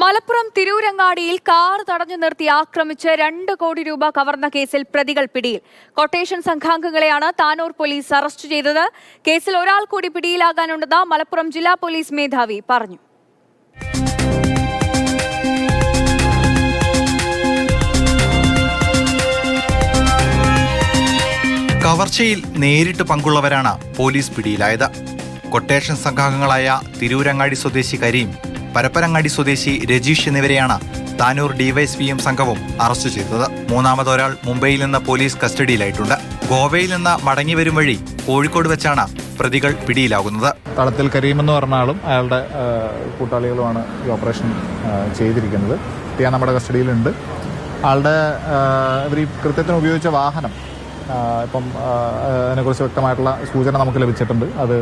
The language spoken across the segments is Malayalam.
മലപ്പുറം തിരൂരങ്ങാടിയിൽ കാർ തടഞ്ഞു നിർത്തി ആക്രമിച്ച് രണ്ട് കോടി രൂപ കവർന്ന കേസിൽ പ്രതികൾ പിടിയിൽ. കൊട്ടേഷൻ സംഘാംഗങ്ങളെയാണ് താനൂർ പോലീസ് അറസ്റ്റ് ചെയ്തത്. കേസിൽ ഒരാൾ കൂടി പിടിയിലാകാനുണ്ടെന്ന് മലപ്പുറം ജില്ലാ പോലീസ് മേധാവി പറഞ്ഞു. കവർച്ചയിൽ നേരിട്ട് പങ്കുള്ളവരാണ് പോലീസ് പിടിയിലായത്. കൊട്ടേഷൻ സംഘാംഗങ്ങളായ തിരൂരങ്ങാടി സ്വദേശി കരീം പരപ്പരങ്ങാടി സ്വദേശി രജീഷ് എന്നിവരെയാണ് താനൂർ ഡിവൈഎസ്പിയും സംഘവും അറസ്റ്റ് ചെയ്തത്. മൂന്നാമതൊരാൾ മുംബൈയിൽ നിന്ന് പോലീസ് കസ്റ്റഡിയിലായിട്ടുണ്ട്. ഗോവയിൽ നിന്ന് മടങ്ങി വരും വഴി കോഴിക്കോട് വെച്ചാണ് പ്രതികൾ പിടിയിലാകുന്നത്. തളത്തിൽ കരീമെന്ന് പറഞ്ഞ ആളും അയാളുടെ കൂട്ടാളികളുമാണ് ഈ ഓപ്പറേഷൻ ചെയ്തിരിക്കുന്നത്. ഇയാൾ നമ്മുടെ കസ്റ്റഡിയിലുണ്ട്. ആളുടെ ഇവർ ഈ കൃത്യത്തിന് ഉപയോഗിച്ച വാഹനം ഇപ്പം അതിനെക്കുറിച്ച് വ്യക്തമായിട്ടുള്ള സൂചന നമുക്ക് ലഭിച്ചിട്ടുണ്ട്. അത്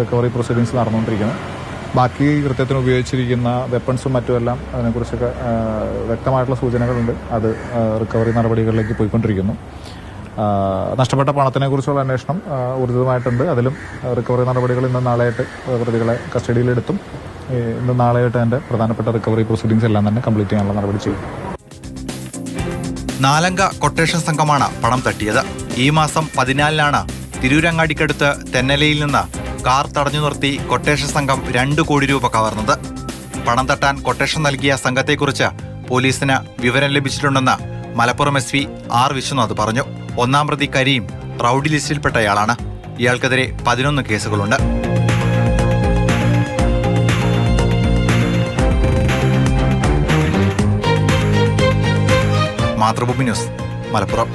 റിക്കവറി പ്രൊസീഡിങ്സ് നടന്നുകൊണ്ടിരിക്കുന്നത് ബാക്കി കൃത്യത്തിന് ഉപയോഗിച്ചിരിക്കുന്ന വെപ്പൺസും മറ്റുമെല്ലാം അതിനെക്കുറിച്ചൊക്കെ വ്യക്തമായിട്ടുള്ള സൂചനകളുണ്ട്. അത് റിക്കവറി നടപടികളിലേക്ക് പോയിക്കൊണ്ടിരിക്കുന്നു. നഷ്ടപ്പെട്ട പണത്തിനെ കുറിച്ചുള്ള അന്വേഷണം ഊർജിതമായിട്ടുണ്ട്. അതിലും റിക്കവറി നടപടികൾ ഇന്ന് നാളെയായിട്ട് പ്രതികളെ കസ്റ്റഡിയിലെടുത്തും ഇന്ന് നാളെയായിട്ട് എന്റെ പ്രധാനപ്പെട്ട റിക്കവറി പ്രൊസീഡിങ്സ് എല്ലാം തന്നെ കംപ്ലീറ്റ് ചെയ്യാനുള്ള നടപടി ചെയ്യും. നാലംഗ കൊട്ടേഷൻ സംഘമാണ് പണം തട്ടിയത്. ഈ മാസം പതിനാലിനാണ് തിരൂരങ്ങാടിക്കടുത്ത് തെന്നലയിൽ നിന്ന് കാർ തടഞ്ഞു നിർത്തി കൊട്ടേഷൻ സംഘം രണ്ട് കോടി രൂപ കവർന്നത്. പണം തട്ടാൻ കൊട്ടേഷൻ നൽകിയ സംഘത്തെക്കുറിച്ച് പോലീസിന് വിവരം ലഭിച്ചിട്ടുണ്ടെന്ന് Malappuram S P R Vishwanath പറഞ്ഞു. ഒന്നാം പ്രതി കരീം റൌഡി ലിസ്റ്റിൽപ്പെട്ടയാളാണ്. ഇയാൾക്കെതിരെ പതിനൊന്ന് കേസുകളുണ്ട്. മാതൃഭൂമി ന്യൂസ് മലപ്പുറം.